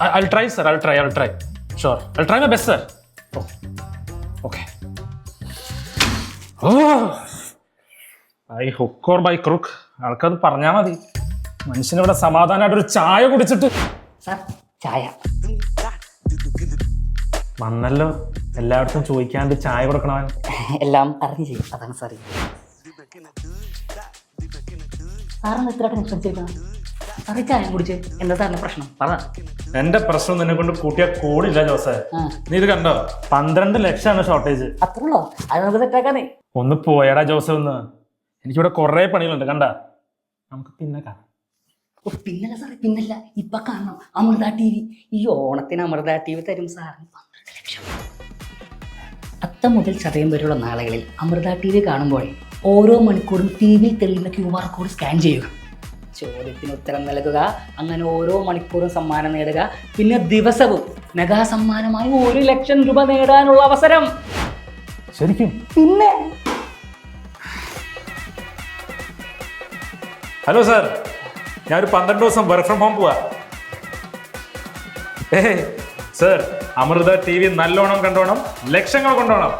Aye sir. I'll try. I'll try. Sure. I'll try my best, sir. Oh. Okay. Oh. I hook or by crook. ആൾക്കത് പറഞ്ഞാ മതി മനുഷ്യനിവിടെ സമാധാനമായിട്ട് ഒരു ചായ കുടിച്ചിട്ട് സാർ ചായ വന്നല്ലോ എല്ലായിടത്തും ചോദിക്കാണ്ട് ചായ കൊടുക്കണവൻ എല്ലാം അറിഞ്ഞു ചെയ്യും അതാണ് സാർ സാറിന് ഇത്ര ടെൻഷൻ ചെയ്യണം സാറ് ചായം കുടിച്ച്. എന്താ സാറിന്റെ പ്രശ്നം? പറ എന്റെ പ്രശ്നം നിന്നെ കൊണ്ട് കൂട്ടിയാ കൂടില്ല ജോസേ. ആ. നീ ഇത് കണ്ടോ? പന്ത്രണ്ട് ലക്ഷമാണ് ഷോർട്ടേജ് അത്രേ ഉള്ളോ? അത് നമുക്ക് സെറ്റാക്കാനേ ഒന്ന് പോയടാ ജോസഫ് ഒന്ന്. എനിക്കിവിടെ കുറേ പണികളുണ്ട് കണ്ട? നമുക്ക് പിന്നെ കാണാം. ഓ, പിന്നല്ല സാറേ പിന്നല്ല. ഇപ്പൊ കാണണം അമൃത ടി വി. ഈ ഓണത്തിന് അമൃത ടി വി തരും സാറിന് പന്ത്രണ്ട് ലക്ഷം. അത്തം മുതൽ ചതയം വരെയുള്ള നാളുകളിൽ അമൃത ടി വി കാണുമ്പോൾ ഓരോ മണിക്കൂറും ടി വിയിൽ തെളിയുന്ന ക്യു ആർ കോഡ് സ്കാൻ ചെയ്യുക. ചോദ്യത്തിന് ഉത്തരം നൽകുക. അങ്ങനെ ഓരോ മണിക്കൂറും സമ്മാനം നേടുക. പിന്നെ ദിവസവും മെഗാ സമ്മാനമായി ഒരു ലക്ഷം രൂപ നേടാനുള്ള അവസരം. ശരിക്കും? പിന്നെ? Hello sir. ഒരു പന്ത്രണ്ട് ദിവസം വർക്ക് ഫ്രം ഹോം പോവാ. ഏ സാർ അമൃത ടി വി നല്ലോണം കണ്ടോണം ലക്ഷങ്ങൾ കൊണ്ടോണം.